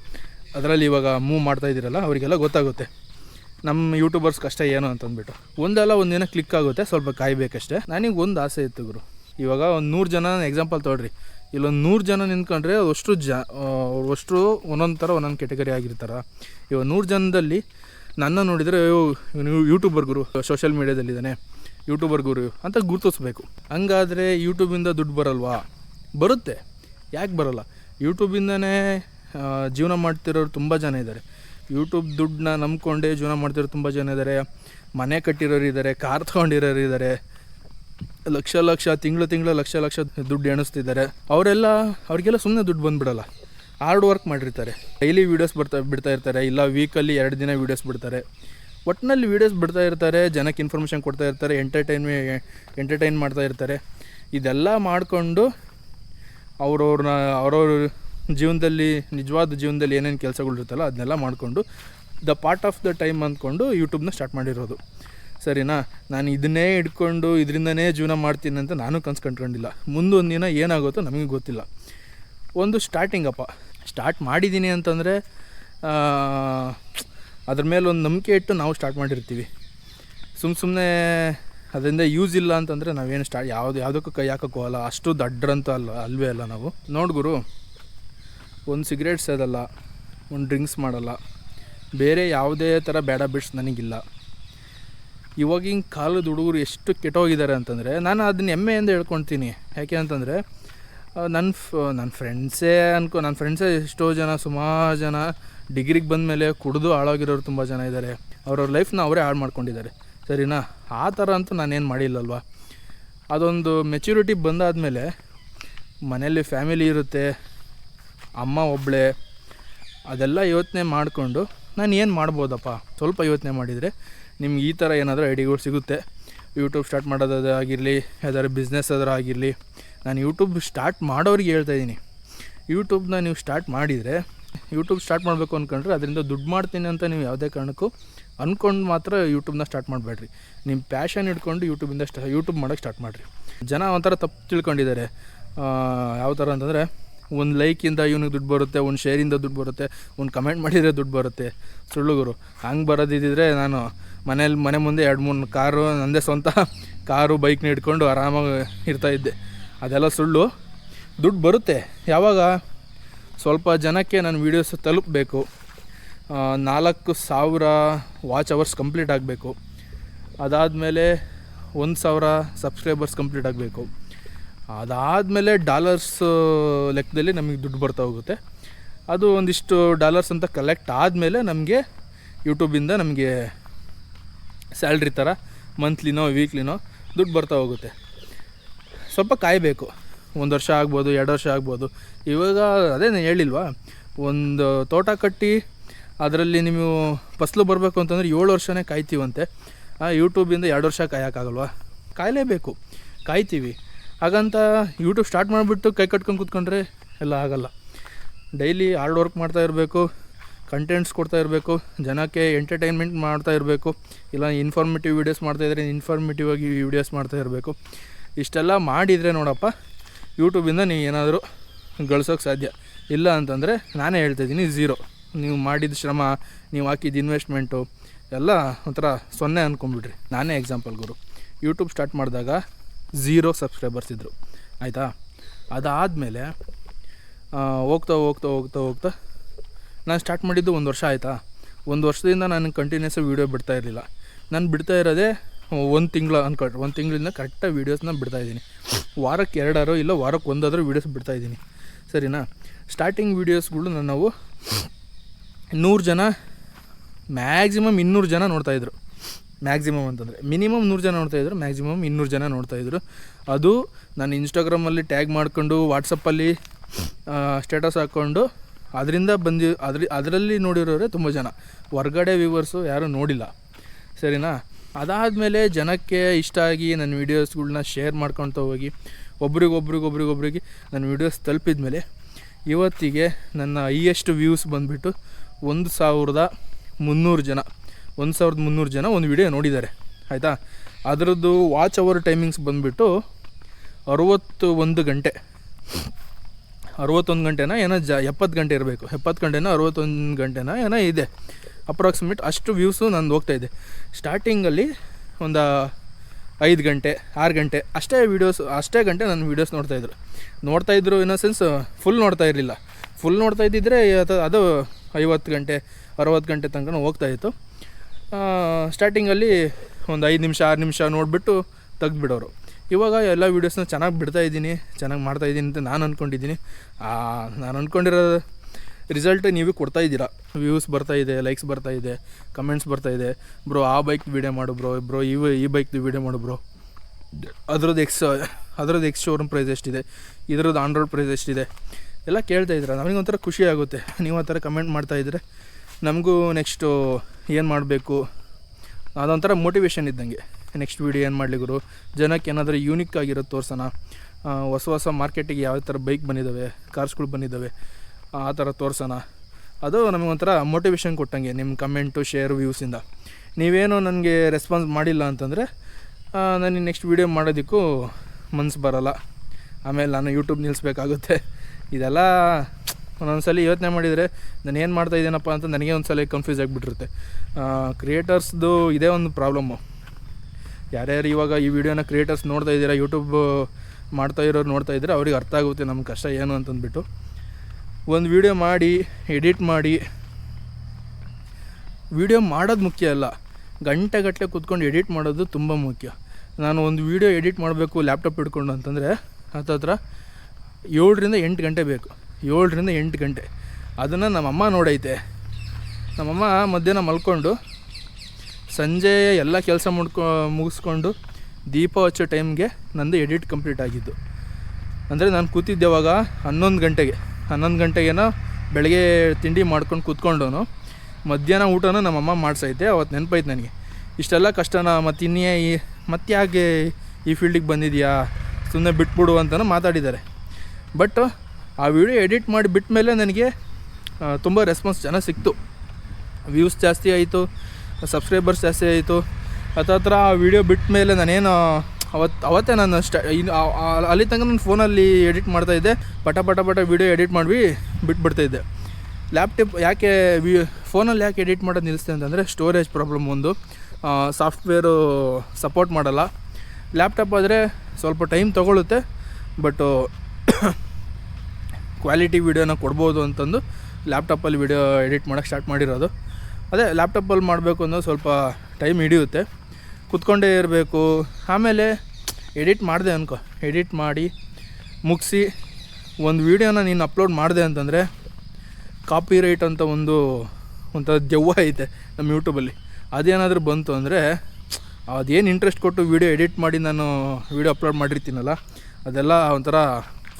ಅದರಲ್ಲಿ ಇವಾಗ ಮೂವ್ ಮಾಡ್ತಾ ಇದ್ದೀರಲ್ಲ, ಅವರಿಗೆಲ್ಲ ಗೊತ್ತಾಗುತ್ತೆ. ನಮ್ಮ ಯೂಟ್ಯೂಬರ್ಸ್ ಕಷ್ಟ ಏನು ಅಂತಂದ್ಬಿಟ್ಟು. ಒಂದಲ್ಲ ಒಂದಿನ ಕ್ಲಿಕ್ ಆಗುತ್ತೆ, ಸ್ವಲ್ಪ ಕಾಯಬೇಕಷ್ಟೇ. ನನಗೆ ಒಂದು ಆಸೆ ಇತ್ತು ಗುರು. ಇವಾಗ ಒಂದು ನೂರು ಜನ ಎಕ್ಸಾಂಪಲ್ ತೊಗೊಳ್ರಿ ಇಲ್ಲೊಂದು ನೂರು ಜನ ನಿಂತ್ಕೊಂಡ್ರೆ ಅಷ್ಟು ಜ ಅಷ್ಟು ಒಂದೊಂದು ಥರ ಒಂದೊಂದು ಕೆಟಗರಿ ಆಗಿರ್ತಾರೆ. ಇವಾಗ ನೂರು ಜನದಲ್ಲಿ ನನ್ನ ನೋಡಿದರೆ ಯೂಟ್ಯೂಬರ್ ಗುರು ಸೋಷಿಯಲ್ ಮೀಡ್ಯಾದಲ್ಲಿದ್ದಾನೆ ಯೂಟ್ಯೂಬರ್ ಗುರು ಅಂತ ಗುರುತಿಸ್ಬೇಕು. ಹಂಗಾದರೆ ಯೂಟ್ಯೂಬಿಂದ ದುಡ್ಡು ಬರಲ್ವಾ? ಬರುತ್ತೆ. ಯಾಕೆ ಬರೋಲ್ಲ? ಯೂಟ್ಯೂಬಿಂದನೇ ಜೀವನ ಮಾಡ್ತಿರೋರು ತುಂಬ ಜನ ಇದ್ದಾರೆ ಯೂಟ್ಯೂಬ್ ದುಡ್ಡನ್ನ ನಂಬ್ಕೊಂಡೇ ಜೀವನ ಮಾಡ್ತಿರೋರು ತುಂಬ ಜನ ಇದ್ದಾರೆ ಮನೆ ಕಟ್ಟಿರೋರು ಇದ್ದಾರೆ ಕಾರ್ ತೊಗೊಂಡಿರೋರು ಇದ್ದಾರೆ ಲಕ್ಷ ಲಕ್ಷ, ತಿಂಗಳು ತಿಂಗಳು ಲಕ್ಷ ಲಕ್ಷ ದುಡ್ಡು ಎಣಿಸ್ತಿದ್ದಾರೆ. ಅವರೆಲ್ಲ, ಅವ್ರಿಗೆಲ್ಲ ಸುಮ್ಮನೆ ದುಡ್ಡು ಬಂದುಬಿಡಲ್ಲ. ಹಾರ್ಡ್ ವರ್ಕ್ ಮಾಡಿರ್ತಾರೆ. ಡೈಲಿ ವೀಡಿಯೋಸ್ ಬರ್ತಾ, ಬಿಡ್ತಾ ಇರ್ತಾರೆ. ಇಲ್ಲ ವೀಕಲ್ಲಿ ಎರಡು ದಿನ ವೀಡಿಯೋಸ್ ಬಿಡ್ತಾರೆ. ಒಟ್ಟಿನಲ್ಲಿ ವೀಡಿಯೋಸ್ ಬಿಡ್ತಾ ಇರ್ತಾರೆ, ಜನಕ್ಕೆ ಇನ್ಫಾರ್ಮೇಷನ್ ಕೊಡ್ತಾ ಇರ್ತಾರೆ, ಎಂಟರ್ಟೈನ್ಮೆ, ಎಂಟರ್ಟೈನ್ ಮಾಡ್ತಾ ಇರ್ತಾರೆ. ಇದೆಲ್ಲ ಮಾಡಿಕೊಂಡು ಅವ್ರವ್ರನ್ನ, ಅವ್ರವ್ರ ಜೀವನದಲ್ಲಿ, ನಿಜವಾದ ಜೀವನದಲ್ಲಿ ಏನೇನು ಕೆಲಸಗಳು ಇರುತ್ತಲ್ಲ, ಅದನ್ನೆಲ್ಲ ಮಾಡಿಕೊಂಡು, the part of the time ಅಂದ್ಕೊಂಡು ಯೂಟ್ಯೂಬ್ನ ಸ್ಟಾರ್ಟ್ ಮಾಡಿರೋದು. ಸರಿನಾ? ನಾನು ಇದನ್ನೇ ಇಟ್ಕೊಂಡು ಇದರಿಂದನೇ ಜೀವನ ಮಾಡ್ತೀನಿ ಅಂತ ನಾನು ಕನ್ಸು ಕಂಡ್ಕೊಂಡಿಲ್ಲ. ಮುಂದೊಂದು ದಿನ ಏನಾಗುತ್ತೋ ನಮಗೆ ಗೊತ್ತಿಲ್ಲ. ಒಂದು ಸ್ಟಾರ್ಟಿಂಗ್ ಅಪ್ಪ. ಸ್ಟಾರ್ಟ್ ಮಾಡಿದ್ದೀನಿ ಅಂತಂದರೆ ಅದ್ರ ಮೇಲೆ ಒಂದು ನಂಬಿಕೆ ಇಟ್ಟು ನಾವು ಸ್ಟಾರ್ಟ್ ಮಾಡಿರ್ತೀವಿ. ಸುಮ್ಮ ಸುಮ್ಮನೆ ಅದರಿಂದ ಯೂಸ್ ಇಲ್ಲ ಅಂತಂದರೆ ನಾವೇನು ಸ್ಟಾರ್ಟ್ ಯಾವುದು ಯಾವುದಕ್ಕೂ ಕೈ ಹಾಕಕ್ಕೆ ಹೋಗಲ್ಲ. ಅಷ್ಟು ದಡ್ಡ್ರಂತೂ ಅಲ್ಲ, ಅಲ್ವೇ ಅಲ್ಲ ನಾವು. ನೋಡ್ಗುರು ಒಂದು ಸಿಗರೇಟ್ ಸೇದಲ್ಲ, ಒಂದು ಡ್ರಿಂಕ್ಸ್ ಮಾಡಲ್ಲ. ಬೇರೆ ಯಾವುದೇ ಥರ ಬೇಡ ಬಿಟ್ಸ್ ನನಗಿಲ್ಲ. ಇವಾಗಿನ ಕಾಲದ ಹುಡುಗರು ಎಷ್ಟು ಕೆಟ್ಟೋಗಿದ್ದಾರೆ ಅಂತಂದರೆ, ನಾನು ಅದನ್ನ ಹೆಮ್ಮೆಯಿಂದ ಹೇಳ್ಕೊಳ್ತೀನಿ ಯಾಕೆ ಅಂತಂದರೆ ನನ್ನ ಫ್ ನನ್ನ ಫ್ರೆಂಡ್ಸೇ ಅನ್ಕೋ ನನ್ನ ಫ್ರೆಂಡ್ಸೇ ಎಷ್ಟೋ ಜನ, ಸುಮಾರು ಜನ ಡಿಗ್ರಿಗೆ ಬಂದ ಮೇಲೆ ಕುಡಿದು ಹಾಳಾಗಿರೋರು ತುಂಬ ಜನ ಇದ್ದಾರೆ ಅವ್ರವ್ರ ಲೈಫ್ನ ಅವರೇ ಹಾಳು ಮಾಡ್ಕೊಂಡಿದ್ದಾರೆ. ಸರಿನಾ? ಆ ಥರ ಅಂತೂ ನಾನೇನು ಮಾಡಿಲ್ಲಲ್ವ? ಅದೊಂದು ಮೆಚ್ಯೂರಿಟಿ ಬಂದಾದಮೇಲೆ ಮನೆಯಲ್ಲಿ ಫ್ಯಾಮಿಲಿ ಇರುತ್ತೆ, ಅಮ್ಮ ಒಬ್ಬಳೆ ಅದೆಲ್ಲ ಯೋಚನೆ ಮಾಡಿಕೊಂಡು ನಾನು ಏನು ಮಾಡ್ಬೋದಪ್ಪ? ಸ್ವಲ್ಪ ಯೋಚನೆ ಮಾಡಿದರೆ ನಿಮ್ಗೆ ಈ ಥರ ಏನಾದರೂ ಐಡಿಯಾಗಳು ಸಿಗುತ್ತೆ. ಯೂಟ್ಯೂಬ್ ಸ್ಟಾರ್ಟ್ ಮಾಡೋದಾದ್ರೆ ಆಗಿರಲಿ, ಯಾವ್ದಾದ್ರು ಬಿಸ್ನೆಸ್ ಆದರೂ ಆಗಿರಲಿ, ನಾನು ಯೂಟ್ಯೂಬ್ ಸ್ಟಾರ್ಟ್ ಮಾಡೋರಿಗೆ ಹೇಳ್ತಾ ಇದ್ದೀನಿ ಯೂಟ್ಯೂಬ್ನ ನೀವು ಸ್ಟಾರ್ಟ್ ಮಾಡಿದರೆ ಯೂಟ್ಯೂಬ್ ಸ್ಟಾರ್ಟ್ ಮಾಡಬೇಕು ಅಂದ್ಕೊಂಡ್ರೆ ಅದರಿಂದ ದುಡ್ಡು ಮಾಡ್ತೀನಿ ಅಂತ ನೀವು ಯಾವುದೇ ಕಾರಣಕ್ಕೂ ಅಂದ್ಕೊಂಡು ಮಾತ್ರ ಯೂಟ್ಯೂಬ್ನ ಸ್ಟಾರ್ಟ್ ಮಾಡಬೇಡ್ರಿ. ನಿಮ್ಮ ಪ್ಯಾಷನ್ ಇಟ್ಕೊಂಡು ಯೂಟ್ಯೂಬಿಂದ ಸ್ಟಾ ಯೂಟ್ಯೂಬ್ ಮಾಡೋಕ್ಕೆ ಸ್ಟಾರ್ಟ್ ಮಾಡಿರಿ. ಜನ ಒಂಥರ ತಪ್ಪು ತಿಳ್ಕೊಂಡಿದ್ದಾರೆ ಯಾವ ಥರ ಅಂತಂದರೆ, ಒಂದು ಲೈಕಿಂದ ಇವನಿಗೆ ದುಡ್ಡು ಬರುತ್ತೆ, ಒಂದು ಶೇರಿಂದ ದುಡ್ಡು ಬರುತ್ತೆ, ಒಂದು ಕಮೆಂಟ್ ಮಾಡಿದರೆ ದುಡ್ಡು ಬರುತ್ತೆ. ಸುಳ್ಳುಗುರು ಹಂಗೆ ಬರೋದಿದ್ದರೆ ನಾನು ಮನೇಲಿ ಮನೆ ಮುಂದೆ ಎರಡು ಮೂರು ಕಾರು ನನ್ನದೇ ಸ್ವಂತ ಕಾರು ಬೈಕ್ನ ಇಟ್ಕೊಂಡು ಆರಾಮಾಗಿ ಇರ್ತಾಯಿದ್ದೆ ಅದೆಲ್ಲ ಸುಳ್ಳು. ದುಡ್ಡು ಬರುತ್ತೆ. ಯಾವಾಗ? ಸ್ವಲ್ಪ ಜನಕ್ಕೆ ನನ್ನ ವೀಡಿಯೋಸ್ ತಲುಪಬೇಕು. ನಾಲ್ಕು ಸಾವಿರ ವಾಚ್ ಅವರ್ಸ್ ಕಂಪ್ಲೀಟ್ ಆಗಬೇಕು. ಅದಾದಮೇಲೆ ಒಂದು ಸಾವಿರ ಸಬ್ಸ್ಕ್ರೈಬರ್ಸ್ ಕಂಪ್ಲೀಟ್ ಆಗಬೇಕು. ಅದಾದಮೇಲೆ ಡಾಲರ್ಸ್ ಲೆಕ್ಕದಲ್ಲಿ ನಮಗೆ ದುಡ್ಡು ಬರ್ತಾ ಹೋಗುತ್ತೆ. ಅದು ಒಂದಿಷ್ಟು ಡಾಲರ್ಸ್ ಅಂತ ಕಲೆಕ್ಟ್ ಆದಮೇಲೆ ನಮಗೆ ಯೂಟ್ಯೂಬಿಂದ ನಮಗೆ ಸ್ಯಾಲ್ರಿ ಥರ ಮಂತ್ಲಿನೋ ವೀಕ್ಲಿನೋ ದುಡ್ಡು ಬರ್ತಾ ಹೋಗುತ್ತೆ. ಸ್ವಲ್ಪ ಕಾಯಬೇಕು. ಒಂದು ವರ್ಷ ಆಗ್ಬೋದು, ಎರಡು ವರ್ಷ ಆಗ್ಬೋದು. ಇವಾಗ ಅದೇ ನಾನು ಹೇಳಿಲ್ವಾ? ಒಂದು ತೋಟ ಕಟ್ಟಿ ಅದರಲ್ಲಿ ನೀವು ಫಸಲು ಬರಬೇಕು ಅಂತಂದರೆ ಏಳು ವರ್ಷನೇ ಕಾಯ್ತೀವಂತೆ. ಆ ಯೂಟ್ಯೂಬಿಂದ ಎರಡು ವರ್ಷ ಕಾಯೋಕ್ಕಾಗಲ್ವಾ? ಕಾಯಲೇಬೇಕು. ಕಾಯ್ತೀವಿ. ಹಾಗಂತ ಯೂಟ್ಯೂಬ್ ಸ್ಟಾರ್ಟ್ ಮಾಡಿಬಿಟ್ಟು ಕೈ ಕಟ್ಕೊಂಡು ಕೂತ್ಕೊಂಡ್ರೆ ಎಲ್ಲ ಆಗಲ್ಲ. ಡೈಲಿ ಹಾರ್ಡ್ ವರ್ಕ್ ಮಾಡ್ತಾ ಇರಬೇಕು ಕಂಟೆಂಟ್ಸ್ ಕೊಡ್ತಾ ಇರಬೇಕು, ಜನಕ್ಕೆ ಎಂಟರ್ಟೈನ್ಮೆಂಟ್ ಮಾಡ್ತಾ ಇರಬೇಕು, ಇಲ್ಲ ಇನ್ಫಾರ್ಮೇಟಿವ್ ವೀಡಿಯೋಸ್ ಮಾಡ್ತಾಯಿದ್ರೆ ಇನ್ಫಾರ್ಮೇಟಿವ್ ಆಗಿ ವೀಡಿಯೋಸ್ ಮಾಡ್ತಾ ಇರಬೇಕು. ಇಷ್ಟೆಲ್ಲ ಮಾಡಿದರೆ ನೋಡಪ್ಪ ಯೂಟ್ಯೂಬಿಂದ ನೀವು ಏನಾದರೂ ಗಳಿಸೋಕೆ ಸಾಧ್ಯ. ಇಲ್ಲ ಅಂತಂದರೆ ನಾನೇ ಹೇಳ್ತಾಯಿದ್ದೀನಿ ಝೀರೋ ನೀವು ಮಾಡಿದ ಶ್ರಮ, ನೀವು ಹಾಕಿದ ಇನ್ವೆಸ್ಟ್ಮೆಂಟು ಎಲ್ಲ ಒಂಥರ ಸೊನ್ನೆ ಅಂದ್ಕೊಂಬಿಡ್ರಿ ನಾನೇ ಎಕ್ಸಾಂಪಲ್ ಗುರು. ಯೂಟ್ಯೂಬ್ ಸ್ಟಾರ್ಟ್ ಮಾಡಿದಾಗ ಝೀರೋ ಸಬ್ಸ್ಕ್ರೈಬರ್ಸ್ ಇದ್ದರು ಆಯಿತಾ? ಅದಾದಮೇಲೆ ಹೋಗ್ತಾ ಹೋಗ್ತಾ ಹೋಗ್ತಾ ಹೋಗ್ತಾ ನಾನು ಸ್ಟಾರ್ಟ್ ಮಾಡಿದ್ದು ಒಂದು ವರ್ಷ ಆಯಿತಾ? ಒಂದು ವರ್ಷದಿಂದ ನಾನು ಕಂಟಿನ್ಯೂಸ್ ವೀಡಿಯೋ ಬಿಡ್ತಾ ಇರಲಿಲ್ಲ. ನಾನು ಬಿಡ್ತಾ ಇರೋದೇ ಒಂದು ತಿಂಗಳು ಅಂದ್ಕೊಂಡು ಒಂದು ತಿಂಗಳಿಂದ ಕರೆಕ್ಟಾಗಿ ವೀಡಿಯೋಸ್ನ ಬಿಡ್ತಾ ಇದ್ದೀನಿ. ವಾರಕ್ಕೆ ಎರಡಾರೋ ಇಲ್ಲ ವಾರಕ್ಕೆ ಒಂದಾದರೂ ವೀಡಿಯೋಸ್ ಬಿಡ್ತಾ ಇದ್ದೀನಿ. ಸರಿನಾ? ಸ್ಟಾರ್ಟಿಂಗ್ ವೀಡಿಯೋಸ್ಗಳು ನಾವು ನೂರು ಜನ ಮ್ಯಾಕ್ಸಿಮಮ್ ಇನ್ನೂರು ಜನ ನೋಡ್ತಾಯಿದ್ರು ಮ್ಯಾಕ್ಸಿಮಮ್ ಅಂತಂದರೆ ಮಿನಿಮಮ್ ನೂರು ಜನ ನೋಡ್ತಾಯಿದ್ರು ಮ್ಯಾಕ್ಸಿಮಮ್ ಇನ್ನೂರು ಜನ ನೋಡ್ತಾಯಿದ್ರು ಅದು ನಾನು ಇನ್ಸ್ಟಾಗ್ರಾಮಲ್ಲಿ ಟ್ಯಾಗ್ ಮಾಡ್ಕೊಂಡು ವಾಟ್ಸಪ್ಪಲ್ಲಿ ಸ್ಟೇಟಸ್ ಹಾಕ್ಕೊಂಡು ಅದರಿಂದ ಬಂದು, ಅದ್ರ, ಅದರಲ್ಲಿ ನೋಡಿರೋರೆ ತುಂಬ ಜನ. ಹೊರ್ಗಡೆ ವ್ಯೂವರ್ಸು ಯಾರೂ ನೋಡಿಲ್ಲ. ಸರಿನಾ? ಅದಾದಮೇಲೆ ಜನಕ್ಕೆ ಇಷ್ಟ ಆಗಿ ನನ್ನ ವೀಡಿಯೋಸ್ಗಳನ್ನ ಶೇರ್ ಮಾಡ್ಕೊತ ಹೋಗಿ, ಒಬ್ರಿಗೊಬ್ರಿಗೊಬ್ರಿಗೊಬ್ರಿಗೆ ನನ್ನ ವೀಡಿಯೋಸ್ ತಲುಪಿದ ಮೇಲೆ ಇವತ್ತಿಗೆ ನನ್ನ ಹೈಯೆಸ್ಟ್ ವ್ಯೂಸ್ ಬಂದುಬಿಟ್ಟು ಒಂದು ಸಾವಿರದ ಮುನ್ನೂರು ಜನ. ಒಂದು ಸಾವಿರದ ಮುನ್ನೂರು ಜನ ಒಂದು ವಿಡಿಯೋ ನೋಡಿದ್ದಾರೆ. ಆಯಿತಾ? ಅದರದ್ದು ವಾಚ್ ಅವರ್ ಟೈಮಿಂಗ್ಸ್ ಬಂದುಬಿಟ್ಟು ಅರುವತ್ತು ಒಂದು ಗಂಟೆ. ಅರುವತ್ತೊಂದು ಗಂಟೆನ ಏನೋ ಜ, ಎಪ್ಪತ್ತು ಗಂಟೆ ಇರಬೇಕು. ಎಪ್ಪತ್ತು ಗಂಟೆನ ಅರುವತ್ತೊಂದು ಗಂಟೆನ ಏನೋ ಇದೆ. ಅಪ್ರಾಕ್ಸಿಮೇಟ್ ಅಷ್ಟು ವ್ಯೂಸು ನಂದು ಹೋಗ್ತಾ ಇದೆ. ಸ್ಟಾರ್ಟಿಂಗಲ್ಲಿ ಒಂದು ಐದು ಗಂಟೆ, ಆರು ಗಂಟೆ, ಅಷ್ಟೇ ವೀಡಿಯೋಸ್ ಅಷ್ಟೇ ಗಂಟೆ ನನ್ನ ವೀಡಿಯೋಸ್ ನೋಡ್ತಾಯಿದ್ರು ನೋಡ್ತಾಯಿದ್ರು ಇನ್ ಸೆನ್ಸ್ ಫುಲ್ ನೋಡ್ತಾ ಇರಲಿಲ್ಲ. ಫುಲ್ ನೋಡ್ತಾ ಇದ್ದಿದ್ರೆ ಅದು ಐವತ್ತು ಗಂಟೆ, ಅರವತ್ತು ಗಂಟೆ ತನಕ ಹೋಗ್ತಾಯಿತ್ತು ಸ್ಟಾರ್ಟಿಂಗಲ್ಲಿ ಒಂದು ಐದು ನಿಮಿಷ, ಆರು ನಿಮಿಷ ನೋಡಿಬಿಟ್ಟು ತೆಗ್ದುಬಿಡೋರು. ಇವಾಗ ಎಲ್ಲ ವೀಡಿಯೋಸ್ನ ಚೆನ್ನಾಗಿ ಬಿಡ್ತಾ ಇದ್ದೀನಿ, ಚೆನ್ನಾಗಿ ಮಾಡ್ತಾ ಇದ್ದೀನಿ ಅಂತ ನಾನು ಅಂದ್ಕೊಂಡಿದ್ದೀನಿ ನಾನು ಅಂದ್ಕೊಂಡಿರೋ ರಿಸಲ್ಟ್ ನೀವೇ ಕೊಡ್ತಾ ಇದ್ದೀರಾ. ವ್ಯೂಸ್ ಬರ್ತಾ ಇದೆ ಲೈಕ್ಸ್ ಬರ್ತಾ ಇದೆ ಕಮೆಂಟ್ಸ್ ಬರ್ತಾ ಇದೆ. ಬ್ರೋ ಆ ಬೈಕ್ ವೀಡಿಯೋ ಮಾಡು ಬ್ರೋ ಬ್ರೋ ಈ ಈ ಬೈಕ್ದು ವೀಡಿಯೋ ಮಾಡು ಬ್ರೋ ಅದ್ರದ್ದು ಎಕ್ಸ್ ಅದ್ರದ್ದು ಎಕ್ಸ್ ಶೋರೂಮ್ ಪ್ರೈಸ್ ಎಷ್ಟಿದೆ? ಇದರದ್ದು ಆನ್ ರೋಡ್ ಪ್ರೈಸ್ ಎಷ್ಟಿದೆ? ಎಲ್ಲ ಕೇಳ್ತಾ ಇದ್ದೀರ? ನಮಗೊಂಥರ ಖುಷಿ ಆಗುತ್ತೆ. ನೀವು ಆ ಥರ ಕಮೆಂಟ್ ಮಾಡ್ತಾ ಇದ್ದರೆ ನಮಗೂ ನೆಕ್ಸ್ಟು ಏನು ಮಾಡಬೇಕು? ಅದೊಂಥರ ಮೋಟಿವೇಶನ್ ಇದ್ದಂಗೆ. ನೆಕ್ಸ್ಟ್ ವೀಡಿಯೋ ಏನು ಮಾಡಲಿ ಗುರು? ಜನಕ್ಕೆ ಏನಾದರೂ ಯೂನಿಕ್ ಆಗಿರೋದು ತೋರ್ಸೋಣ. ಹೊಸ ಹೊಸ ಮಾರ್ಕೆಟಿಗೆ ಯಾವ ಥರ ಬೈಕ್ ಬಂದಿದ್ದಾವೆ ಕಾರ್ಸ್ಗಳು ಬಂದಿದ್ದಾವೆ ಆ ಥರ ತೋರ್ಸೋಣ. ಅದು ನಮಗೊಂಥರ ಮೋಟಿವೇಶನ್ ಕೊಟ್ಟಂಗೆ ನಿಮ್ಮ ಕಮೆಂಟು ಶೇರ್ ವ್ಯೂಸಿಂದ ನೀವೇನು ನನಗೆ ರೆಸ್ಪಾನ್ಸ್ ಮಾಡಿಲ್ಲ ಅಂತಂದರೆ ನನಗೆ ನೆಕ್ಸ್ಟ್ ವೀಡಿಯೋ ಮಾಡೋದಕ್ಕೂ ಮನ್ಸು ಬರೋಲ್ಲ. ಆಮೇಲೆ ನಾನು ಯೂಟ್ಯೂಬ್ ನಿಲ್ಲಿಸ್ಬೇಕಾಗುತ್ತೆ ಇದೆಲ್ಲ ಒಂದೊಂದ್ಸಲಿ ಯೋಚನೆ ಮಾಡಿದರೆ ನಾನು ಏನು ಮಾಡ್ತಾ ಇದ್ದೀನಪ್ಪ ಅಂತ ನನಗೆ ಒಂದ್ಸಲ ಕನ್ಫ್ಯೂಸ್ ಆಗಿಬಿಟ್ಟಿರುತ್ತೆ. ಕ್ರಿಯೇಟರ್ಸ್ದು ಇದೇ ಒಂದು ಪ್ರಾಬ್ಲಮ್ಮು ಯಾರ್ಯಾರು ಇವಾಗ ಈ ವಿಡಿಯೋನ ಕ್ರಿಯೇಟರ್ಸ್ ನೋಡ್ತಾ ಇದ್ದೀರಾ ಯೂಟ್ಯೂಬ್ ಮಾಡ್ತಾ ಇರೋರು ನೋಡ್ತಾ ಇದ್ದರೆ, ಅವ್ರಿಗೆ ಅರ್ಥ ಆಗುತ್ತೆ ನಮ್ಮ ಕಷ್ಟ ಏನು ಅಂತಂದ್ಬಿಟ್ಟು. ಒಂದು ವಿಡಿಯೋ ಮಾಡಿ ಎಡಿಟ್ ಮಾಡಿ. ವಿಡಿಯೋ ಮಾಡೋದು ಮುಖ್ಯ ಅಲ್ಲ. ಗಂಟೆಗಟ್ಟಲೆ ಕೂತ್ಕೊಂಡು ಎಡಿಟ್ ಮಾಡೋದು ತುಂಬ ಮುಖ್ಯ. ನಾನು ಒಂದು ವಿಡಿಯೋ ಎಡಿಟ್ ಮಾಡಬೇಕು ಲ್ಯಾಪ್ಟಾಪ್ ಹಿಡ್ಕೊಂಡು ಅಂತಂದರೆ, ಹತ್ತತ್ರ ಏಳರಿಂದ ಎಂಟು ಗಂಟೆ ಬೇಕು. ಏಳರಿಂದ ಎಂಟು ಗಂಟೆ. ಅದನ್ನು ನಮ್ಮಮ್ಮ ನೋಡೈತೆ. ನಮ್ಮಮ್ಮ ಮಧ್ಯಾಹ್ನ ಮಲ್ಕೊಂಡು ಸಂಜೆ ಎಲ್ಲ ಕೆಲಸ ಮುಡ್ಕೊ, ಮುಗಿಸ್ಕೊಂಡು ದೀಪ ಹಚ್ಚೋ ಟೈಮ್ಗೆ ನಂದು ಎಡಿಟ್ ಕಂಪ್ಲೀಟ್ ಆಗಿದ್ದು. ಅಂದರೆ ನಾನು ಕೂತಿದ್ದೆ ಯಾವಾಗ ಹನ್ನೊಂದು ಗಂಟೆಗೆ. ಹನ್ನೊಂದು ಗಂಟೆಗೇನೋ ಬೆಳಗ್ಗೆ ತಿಂಡಿ ಮಾಡ್ಕೊಂಡು ಕೂತ್ಕೊಂಡವನು. ಮಧ್ಯಾಹ್ನ ಊಟನೂ ನಮ್ಮಮ್ಮ ಮಾಡ್ಸೈತೆ ಅವತ್ತು ನೆನಪಾಯ್ತು ನನಗೆ. ಇಷ್ಟೆಲ್ಲ ಕಷ್ಟನ ಮತ್ತು ಇನ್ನೇ ಈ ಮತ್ತೆ ಯಾಕೆ ಈ ಫೀಲ್ಡಿಗೆ ಬಂದಿದೆಯಾ? ಸುಮ್ಮನೆ ಬಿಟ್ಬಿಡು ಅಂತಲೂ ಮಾತಾಡಿದ್ದಾರೆ. ಬಟ್ ಆ ವಿಡಿಯೋ ಎಡಿಟ್ ಮಾಡಿ ಬಿಟ್ಟ ಮೇಲೆ ನನಗೆ ತುಂಬ ರೆಸ್ಪಾನ್ಸ್ ಜನ ಸಿಕ್ತು. ವ್ಯೂಸ್ ಜಾಸ್ತಿ ಆಯಿತು ಸಬ್ಸ್ಕ್ರೈಬರ್ಸ್ ಜಾಸ್ತಿ ಆಯಿತು. ಹತ್ತತ್ರ ಆ ವಿಡಿಯೋ ಬಿಟ್ಟ ಮೇಲೆ ನಾನೇನು ಅವತ್ತು ಅವತ್ತೇ ನಾನು ಸ್ಟ ಅಲ್ಲಿ ತನಕ ನಾನು ಫೋನಲ್ಲಿ ಎಡಿಟ್ ಮಾಡ್ತಾಯಿದ್ದೆ ಪಟ ಪಟ ಪಟ ವಿಡಿಯೋ ಎಡಿಟ್ ಮಾಡಿ ಬಿಟ್ಬಿಡ್ತಾಯಿದ್ದೆ ಲ್ಯಾಪ್ಟಾಪ್ ಯಾಕೆ ವಿ ಫೋನಲ್ಲಿ ಯಾಕೆ ಎಡಿಟ್ ಮಾಡೋದು ನಿಲ್ಲಿಸ್ತೆ ಅಂತಂದರೆ ಸ್ಟೋರೇಜ್ ಪ್ರಾಬ್ಲಮ್ ಒಂದು. ಸಾಫ್ಟ್ವೇರು ಸಪೋರ್ಟ್ ಮಾಡಲ್ಲ. ಲ್ಯಾಪ್ಟಾಪ್ ಆದರೆ ಸ್ವಲ್ಪ ಟೈಮ್ ತೊಗೊಳುತ್ತೆ ಬಟ್ಟು ಕ್ವಾಲಿಟಿ ವೀಡಿಯೋನ ಕೊಡ್ಬೋದು ಅಂತಂದು ಲ್ಯಾಪ್ಟಾಪಲ್ಲಿ ವೀಡಿಯೋ ಎಡಿಟ್ ಮಾಡೋಕ್ಕೆ ಸ್ಟಾರ್ಟ್ ಮಾಡಿರೋದು. ಅದೇ ಲ್ಯಾಪ್ಟಾಪಲ್ಲಿ ಮಾಡಬೇಕು ಅನ್ನೋ ಸ್ವಲ್ಪ ಟೈಮ್ ಹಿಡಿಯುತ್ತೆ. ಕುತ್ಕೊಂಡೇ ಇರಬೇಕು. ಆಮೇಲೆ ಎಡಿಟ್ ಮಾಡಿದೆ ಅನ್ಕೋ. ಎಡಿಟ್ ಮಾಡಿ ಮುಗಿಸಿ ಒಂದು ವೀಡಿಯೋನ ನೀನು ಅಪ್ಲೋಡ್ ಮಾಡಿದೆ ಅಂತಂದರೆ ಕಾಪಿ ರೈಟ್ ಅಂತ ಒಂದು ಒಂಥರ ದೆವ್ವ ಐತೆ ನಮ್ಮ ಯೂಟ್ಯೂಬಲ್ಲಿ. ಅದೇನಾದರೂ ಬಂತು ಅಂದರೆ ಅದೇನು ಇಂಟ್ರೆಸ್ಟ್ ಕೊಟ್ಟು ವೀಡಿಯೋ ಎಡಿಟ್ ಮಾಡಿ ನಾನು ವೀಡಿಯೋ ಅಪ್ಲೋಡ್ ಮಾಡಿರ್ತೀನಲ್ಲ, ಅದೆಲ್ಲ ಒಂಥರ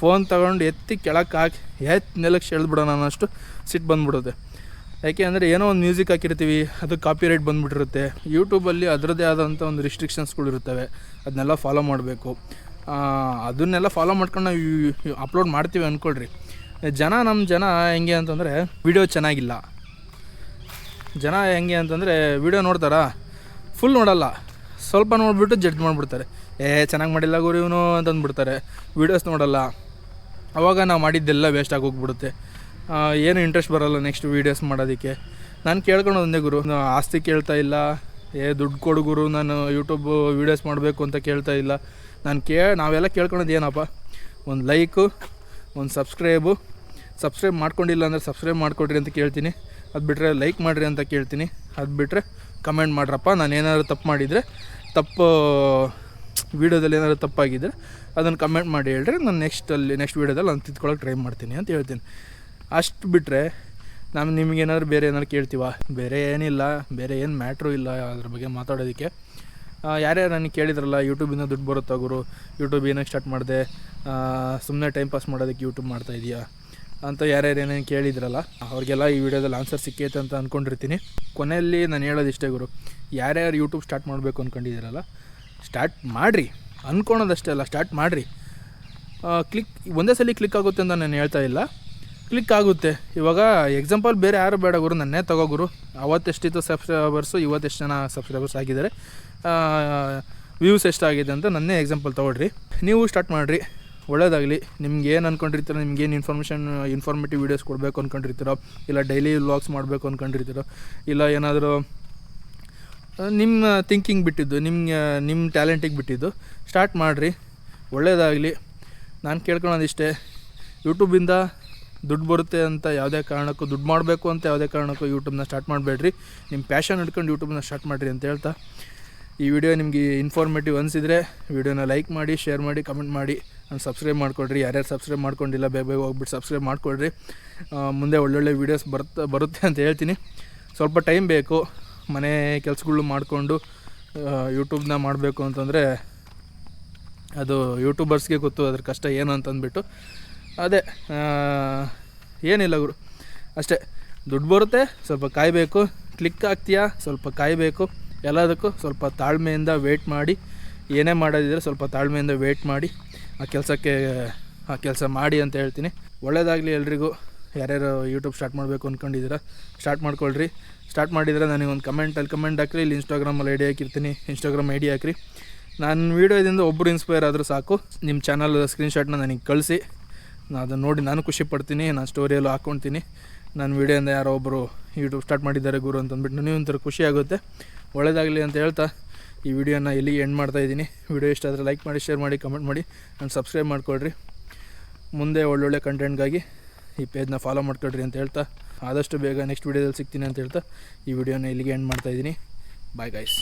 ಫೋನ್ ತಗೊಂಡು ಎತ್ತಿ ಕೆಳಕ್ಕೆ ಹಾಕಿ ಎತ್ತಿ ನೆಲಕ್ಕೆ ಸೆಳೆದ್ಬಿಡೋಣ ಅನ್ನೋಷ್ಟು ಸಿಟ್ಟು ಬಂದ್ಬಿಡುತ್ತೆ. ಯಾಕೆ ಅಂದರೆ ಏನೋ ಒಂದು ಮ್ಯೂಸಿಕ್ ಹಾಕಿರ್ತೀವಿ, ಅದು ಕಾಪಿ ರೈಟ್ ಬಂದುಬಿಟ್ಟಿರುತ್ತೆ ಯೂಟ್ಯೂಬಲ್ಲಿ ಅದರದ್ದೇ ಆದಂಥ ಒಂದು ರಿಸ್ಟ್ರಿಕ್ಷನ್ಸ್ಗಳಿರ್ತವೆ ಅದನ್ನೆಲ್ಲ ಫಾಲೋ ಮಾಡಬೇಕು. ಅದನ್ನೆಲ್ಲ ಫಾಲೋ ಮಾಡ್ಕೊಂಡು ನಾವು ಅಪ್ಲೋಡ್ ಮಾಡ್ತೀವಿ ಅಂದ್ಕೊಳ್ರಿ ಜನ ನಮ್ಮ ಜನ ಹೆಂಗೆ ಅಂತಂದರೆ ವಿಡಿಯೋ ಚೆನ್ನಾಗಿಲ್ಲ. ಜನ ಹೆಂಗೆ ಅಂತಂದರೆ ವಿಡಿಯೋ ನೋಡ್ತಾರಾ? ಫುಲ್ ನೋಡಲ್ಲ. ಸ್ವಲ್ಪ ನೋಡಿಬಿಟ್ಟು ಜಡ್ಜ್ ಮಾಡಿಬಿಡ್ತಾರೆ. ಏ, ಚೆನ್ನಾಗಿ ಮಾಡಿಲ್ಲ ಗುರು ಇವನು ಅಂತ ಅಂದ್ಬಿಡ್ತಾರೆ ವೀಡಿಯೋಸ್ ನೋಡಲ್ಲ. ಅವಾಗ ನಾವು ಮಾಡಿದ್ದೆಲ್ಲ ವೇಸ್ಟ್ ಆಗಿ ಹೋಗ್ಬಿಡುತ್ತೆ. ಏನು ಇಂಟ್ರೆಸ್ಟ್ ಬರೋಲ್ಲ ನೆಕ್ಸ್ಟ್ ವೀಡಿಯೋಸ್ ಮಾಡೋದಕ್ಕೆ. ನಾನು ಕೇಳ್ಕೊಂಡು ಒಂದೇ ಗುರು. ಆಸ್ತಿ ಕೇಳ್ತಾ ಇಲ್ಲ. ಏ, ದುಡ್ಡು ಕೊಡು ಗುರು. ನಾನು ಯೂಟ್ಯೂಬ್ ವೀಡಿಯೋಸ್ ಮಾಡಬೇಕು ಅಂತ ಕೇಳ್ತಾ ಇಲ್ಲ. ನಾನು ಕೇ, ನಾವೆಲ್ಲ ಕೇಳ್ಕೊಳೋದು ಏನಪ್ಪ? ಒಂದು ಲೈಕು ಒಂದು ಸಬ್ಸ್ಕ್ರೈಬು ಸಬ್ಸ್ಕ್ರೈಬ್ ಮಾಡ್ಕೊಂಡಿಲ್ಲ ಅಂದರೆ ಸಬ್ಸ್ಕ್ರೈಬ್ ಮಾಡಿಕೊಡ್ರಿ ಅಂತ ಕೇಳ್ತೀನಿ. ಅದು ಬಿಟ್ಟರೆ ಲೈಕ್ ಮಾಡಿರಿ ಅಂತ ಕೇಳ್ತೀನಿ. ಅದು ಬಿಟ್ಟರೆ ಕಮೆಂಟ್ ಮಾಡ್ರಪ್ಪ. ನಾನು ಏನಾದ್ರು ತಪ್ಪು ಮಾಡಿದರೆ ತಪ್ಪು ವೀಡಿಯೋದಲ್ಲಿ ಏನಾದರೂ ತಪ್ಪಾಗಿದ್ದರೆ ಅದನ್ನು ಕಮೆಂಟ್ ಮಾಡಿ ಹೇಳ್ರಿ. ನಾನು ನೆಕ್ಸ್ಟಲ್ಲಿ ನೆಕ್ಸ್ಟ್ ವೀಡಿಯೋದಲ್ಲಿ ನಾನು ತಿದ್ಕೊಳ್ಳೋಕೆ ಟ್ರೈ ಮಾಡ್ತೀನಿ ಅಂತ ಹೇಳ್ತೀನಿ. ಅಷ್ಟು ಬಿಟ್ಟರೆ ನಾನು ನಿಮಗೇನಾದ್ರು ಬೇರೆ ಏನಾದ್ರು ಕೇಳ್ತೀವ? ಬೇರೆ ಏನಿಲ್ಲ, ಬೇರೆ ಏನು ಮ್ಯಾಟ್ರೂ ಇಲ್ಲ ಅದ್ರ ಬಗ್ಗೆ ಮಾತಾಡೋದಕ್ಕೆ. ಯಾರ್ಯಾರು ನನಗೆ ಕೇಳಿದ್ರಲ್ಲ ಯೂಟ್ಯೂಬಿಂದ ದುಡ್ಡು ಬರುತ್ತಾ ಗುರು? ಯೂಟ್ಯೂಬ್ ಏನಕ್ಕೆ ಸ್ಟಾರ್ಟ್ ಮಾಡಿದೆ? ಸುಮ್ಮನೆ ಟೈಮ್ ಪಾಸ್ ಮಾಡೋದಕ್ಕೆ ಯೂಟ್ಯೂಬ್ ಮಾಡ್ತಾ ಇದೆಯಾ? ಅಂತ ಯಾರ್ಯಾರು ಏನೇನು ಕೇಳಿದ್ರಲ್ಲ, ಅವ್ರಿಗೆಲ್ಲ ಈ ವಿಡಿಯೋದಲ್ಲಿ ಆನ್ಸರ್ ಸಿಕ್ಕೈತೆ ಅಂತ ಅಂದ್ಕೊಂಡಿರ್ತೀನಿ ಕೊನೆಯಲ್ಲಿ ನಾನು ಹೇಳೋದು ಇಷ್ಟೇ ಗುರು, ಯಾರ್ಯಾರು ಯೂಟ್ಯೂಬ್ ಸ್ಟಾರ್ಟ್ ಮಾಡಬೇಕು ಅಂದ್ಕೊಂಡಿದ್ದೀರಲ್ಲ ಸ್ಟಾರ್ಟ್ ಮಾಡಿರಿ. ಅಂದ್ಕೊಳೋದಷ್ಟೇ ಅಲ್ಲ, ಸ್ಟಾರ್ಟ್ ಮಾಡಿರಿ. ಕ್ಲಿಕ್, ಒಂದೇ ಸಲ ಕ್ಲಿಕ್ ಆಗುತ್ತೆ ಅಂತ ನಾನು ಹೇಳ್ತಾ ಇಲ್ಲ. ಕ್ಲಿಕ್ ಆಗುತ್ತೆ. ಇವಾಗ ಎಕ್ಸಾಂಪಲ್ ಬೇರೆ ಯಾರು ಬೇಡ ಗುರು, ನನ್ನೇ ತಗೋ ಗುರು. ಅವತ್ತೆಷ್ಟಿತ್ತು ಸಬ್ಸ್ಕ್ರೈಬರ್ಸು ಇವತ್ತೆಷ್ಟು ಜನ ಸಬ್ಸ್ಕ್ರೈಬರ್ಸ್ ಆಗಿದ್ದಾರೆ. ವ್ಯೂಸ್ ಎಷ್ಟಾಗಿದೆ ಅಂತ ನನ್ನೇ ಎಕ್ಸಾಂಪಲ್ ತೊಗೊಳ್ರಿ. ನೀವು ಸ್ಟಾರ್ಟ್ ಮಾಡಿರಿ. ಒಳ್ಳೇದಾಗಲಿ. ನಿಮ್ಗೆ ಏನು ಅಂದ್ಕೊಂಡಿರ್ತೀರೋ ನಿಮ್ಗೆ ಏನು ಇನ್ಫಾರ್ಮೇಷನ್ ಇನ್ಫಾರ್ಮೇಟಿವ್ ವೀಡಿಯೋಸ್ ಕೊಡಬೇಕು ಅಂದ್ಕೊಂಡಿರ್ತೀರೋ ಇಲ್ಲ ಡೈಲಿ ವ್ಲಾಗ್ಸ್ ಮಾಡಬೇಕು ಅಂದ್ಕೊಂಡಿರ್ತೀರೋ ಇಲ್ಲ ಏನಾದರೂ ನಿಮ್ಮ ಥಿಂಕಿಂಗ್ ಬಿಟ್ಟಿದ್ದು ನಿಮ್ಮ ನಿಮ್ಮ ಟ್ಯಾಲೆಂಟಿಗೆ ಬಿಟ್ಟಿದ್ದು. ಸ್ಟಾರ್ಟ್ ಮಾಡಿರಿ. ಒಳ್ಳೆಯದಾಗಲಿ ನಾನು ಕೇಳ್ಕೊಳೋದಿಷ್ಟೇ ಯೂಟ್ಯೂಬಿಂದ ದುಡ್ಡು ಬರುತ್ತೆ ಅಂತ ಯಾವುದೇ ಕಾರಣಕ್ಕೂ, ದುಡ್ಡು ಮಾಡಬೇಕು ಅಂತ ಯಾವುದೇ ಕಾರಣಕ್ಕೂ ಯೂಟ್ಯೂಬ್ನ ಸ್ಟಾರ್ಟ್ ಮಾಡಬೇಡ್ರಿ. ನಿಮ್ಮ ಪ್ಯಾಷನ್ ಹಿಡ್ಕೊಂಡು ಯೂಟ್ಯೂಬ್ನ ಸ್ಟಾರ್ಟ್ ಮಾಡಿರಿ ಅಂತ ಹೇಳ್ತಾ. ಈ ವಿಡಿಯೋ ನಿಮಗೆ ಇನ್ಫಾರ್ಮೇಟಿವ್ ಅನಿಸಿದರೆ ವಿಡಿಯೋನ ಲೈಕ್ ಮಾಡಿ ಶೇರ್ ಮಾಡಿ ಕಮೆಂಟ್ ಮಾಡಿ. ನಾನು ಸಬ್ಸ್ಕ್ರೈಬ್ ಮಾಡ್ಕೊಳ್ರಿ ಯಾರ್ಯಾರು ಸಬ್ಸ್ಕ್ರೈಬ್ ಮಾಡ್ಕೊಂಡಿಲ್ಲ, ಬೇಗ ಬೇಗ ಹೋಗ್ಬಿಟ್ಟು ಸಬ್ಸ್ಕ್ರೈಬ್ ಮಾಡ್ಕೊಳ್ರಿ ಮುಂದೆ ಒಳ್ಳೊಳ್ಳೆ ವೀಡಿಯೋಸ್ ಬರ್ತಾ ಬರುತ್ತೆ ಅಂತ ಹೇಳ್ತೀನಿ. ಸ್ವಲ್ಪ ಟೈಮ್ ಬೇಕು. ಮನೆ ಕೆಲಸಗಳು ಮಾಡಿಕೊಂಡು ಯೂಟ್ಯೂಬ್ನ ಮಾಡಬೇಕು ಅಂತಂದರೆ ಅದು ಯೂಟ್ಯೂಬರ್ಸ್ಗೆ ಗೊತ್ತು ಅದ್ರ ಕಷ್ಟ ಏನು ಅಂತಂದ್ಬಿಟ್ಟು. ಅದೇ ಏನಿಲ್ಲ ಗುರು. ಅಷ್ಟೇ, ದುಡ್ಡು ಬರುತ್ತೆ, ಸ್ವಲ್ಪ ಕಾಯಬೇಕು. ಕ್ಲಿಕ್ ಆಗ್ತೀಯಾ? ಸ್ವಲ್ಪ ಕಾಯಬೇಕು. ಎಲ್ಲದಕ್ಕೂ ಸ್ವಲ್ಪ ತಾಳ್ಮೆಯಿಂದ ವೆಯ್ಟ್ ಮಾಡಿ. ಏನೇ ಮಾಡೋದಿದ್ರೆ ಸ್ವಲ್ಪ ತಾಳ್ಮೆಯಿಂದ ವೆಯ್ಟ್ ಮಾಡಿ. ಆ ಕೆಲಸಕ್ಕೆ, ಆ ಕೆಲಸ ಮಾಡಿ ಅಂತ ಹೇಳ್ತೀನಿ. ಒಳ್ಳೆಯದಾಗಲಿ ಎಲ್ರಿಗೂ. ಯಾರ್ಯಾರು ಯೂಟ್ಯೂಬ್ ಸ್ಟಾರ್ಟ್ ಮಾಡಬೇಕು ಅಂದ್ಕೊಂಡಿದ್ದೀರಾ ಸ್ಟಾರ್ಟ್ ಮಾಡ್ಕೊಳ್ರಿ. ಸ್ಟಾರ್ಟ್ ಮಾಡಿದರೆ ನನಗೆ ಒಂದು ಕಮೆಂಟಲ್ಲಿ ಕಮೆಂಟ್ ಹಾಕ್ರಿ, ಇಲ್ಲಿ ಇನ್ಸ್ಟಾಗ್ರಾಮಲ್ಲಿ ಐ ಡಿ ಹಾಕಿರ್ತೀನಿ. ಇನ್ಸ್ಟಾಗ್ರಾಮ್ ಐ ಡಿ ಹಾಕ್ರಿ. ನಾನು ವೀಡಿಯೋದಿಂದ ಒಬ್ಬರು ಇನ್ಸ್ಪೈರ್ ಆದರೂ ಸಾಕು. ನಿಮ್ಮ ಚಾನಲ್ ಸ್ಕ್ರೀನ್ಶಾಟ್ನ ನನಗೆ ಕಳಿಸಿ. ನಾನು ಅದನ್ನು ನೋಡಿ ನಾನು ಖುಷಿ ಪಡ್ತೀನಿ, ನಾನು ಸ್ಟೋರಿಯಲ್ಲೂ ಹಾಕ್ಕೊಳ್ತೀನಿ ನಾನು ವೀಡಿಯೋಯಿಂದ ಯಾರೋ ಒಬ್ಬರು ಯೂಟ್ಯೂಬ್ ಸ್ಟಾರ್ಟ್ ಮಾಡಿದ್ದಾರೆ ಗುರು ಅಂತಂದ್ಬಿಟ್ಟು ನನಗೆ ಒಂಥರ ಖುಷಿ ಆಗುತ್ತೆ. ಒಳ್ಳೆಯದಾಗಲಿ ಅಂತ ಹೇಳ್ತಾ, ಈ ವಿಡಿಯೋನ ಎಲ್ಲಿಗೆ ಎಂಡ್ ಮಾಡ್ತಾ ಇದ್ದೀನಿ. ವಿಡಿಯೋ ಇಷ್ಟ ಆದರೆ ಲೈಕ್ ಮಾಡಿ ಶೇರ್ ಮಾಡಿ ಕಮೆಂಟ್ ಮಾಡಿ ನಾನು ಸಬ್ಸ್ಕ್ರೈಬ್ ಮಾಡ್ಕೊಳ್ರಿ. ಮುಂದೆ ಒಳ್ಳೊಳ್ಳೆ ಕಂಟೆಂಟ್ಗಾಗಿ ಈ ಪೇಜ್ನ ಫಾಲೋ ಮಾಡ್ಕೊಳ್ರಿ ಅಂತ ಹೇಳ್ತಾ, ಆದಷ್ಟು ಬೇಗ ನೆಕ್ಸ್ಟ್ ವೀಡಿಯೋದಲ್ಲಿ ಸಿಗ್ತೀನಿ ಅಂತ ಹೇಳ್ತಾ, ಈ ವಿಡಿಯೋನ ಇಲ್ಲಿಗೆ ಎಂಡ್ ಮಾಡ್ತಾ ಇದ್ದೀನಿ. Bye guys